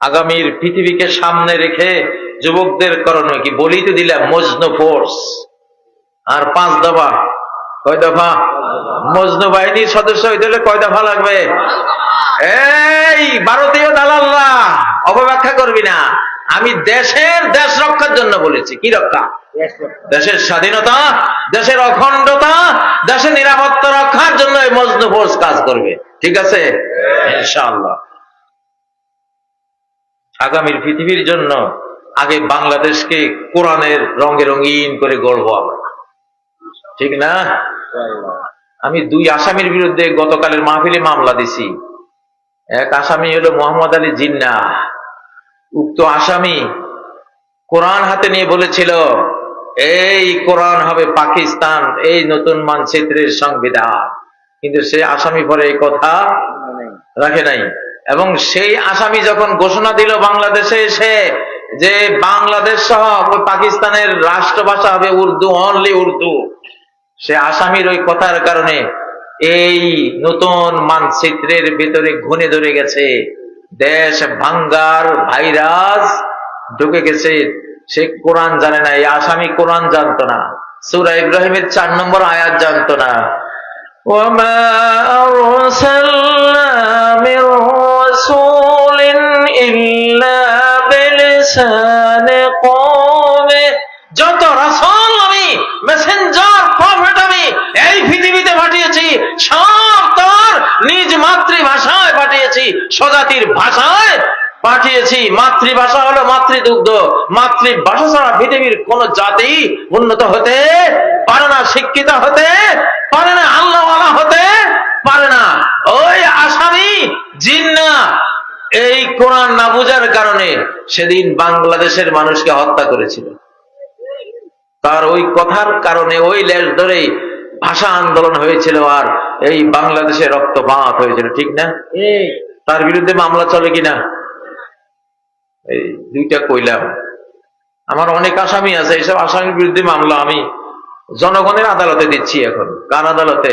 আগামীর পৃথিবীকে সামনে রেখে যুবকদের করণীয় কি বলিতে দিলাম, মজনু ফোর্স আর পাঁচ দফা, কয় দফা? মজনু বাহিনীর সদস্য হইতে হলে কয় দফা লাগবে? এই, ভারতীয় দালাল্লা অপব্যাখ্যা করবি না। আমি দেশের দেশ রক্ষার জন্য বলেছি। কি রক্ষা? দেশের স্বাধীনতা, দেশের অখণ্ডতা, দেশের নিরাপত্তা রক্ষার জন্য এই মজনু ফোর্স কাজ করবে। ঠিক আছে? ইনশাআল্লাহ। আগামীর পৃথিবীর জন্য আগে বাংলাদেশকে কোরআনের রঙে রঙিন করে গড়বো আমরা। ঠিক না? আমি দুই আসামির বিরুদ্ধে গতকালের মাহফিলে মামলা দিছি। এক আসামি হলো মোহাম্মদ আলী জিন্না। উক্ত আসামি কোরআন হাতে নিয়ে বলেছিল এই কোরআন হবে পাকিস্তান এই নতুন মানচিত্রের সংবিধান। কিন্তু সে আসামি পরে এই কথা রাখে নাই। এবং সেই আসামি যখন ঘোষণা দিল বাংলাদেশে এসে যে বাংলাদেশ সহ পাকিস্তানের রাষ্ট্রভাষা হবে উর্দু অনলি উর্দু, সে আসামির ওই কথার কারণে এই নতুন মানচিত্রের ভিতরে ঘুনে ধরে গেছে। দেশ ভাঙ্গার ভাইরাস ঢুকে গেছে। সে কোরআন জানে না, এই আসামি কোরআন জানতো না। সুরা ইব্রাহিমের চার নম্বর আয়াত জানতো না। ওমা যত আমি মেসেঞ্জার প্রফেট আমি, এই পৃথিবীতে পাঠিয়েছি, সব নিজ মাতৃভাষায় পাঠিয়েছি, স্বজাতির ভাষায় পাঠিয়েছি। মাতৃভাষা হলো মাতৃদুগ্ধ। মাতৃভাষা ছাড়া পৃথিবীর কোন জাতি উন্নত হতে পারে না, শিক্ষিত হতে পারে না। আল্লাহ এই কোরআন না বুঝার কারণে সেদিন বাংলাদেশের মানুষকে হত্যা করেছিল। তার ওই কথার কারণে ওই লেশ ধরেই ভাষা আন্দোলন হয়েছিল আর এই বাংলাদেশে রক্তপাত হয়েছিল ঠিক না? তার বিরুদ্ধে মামলা চলে কিনা? এই দুইটা কইলাম। আমার অনেক আসামি আছে এইসব আসামির বিরুদ্ধে মামলা আমি জনগণের আদালতে দিচ্ছি এখন। কার আদালতে?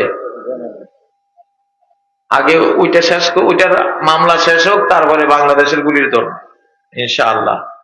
আগে ওইটা শেষ ওইটার মামলা শেষ হোক তারপরে বাংলাদেশের গুলির দল ইনশাআল্লাহ।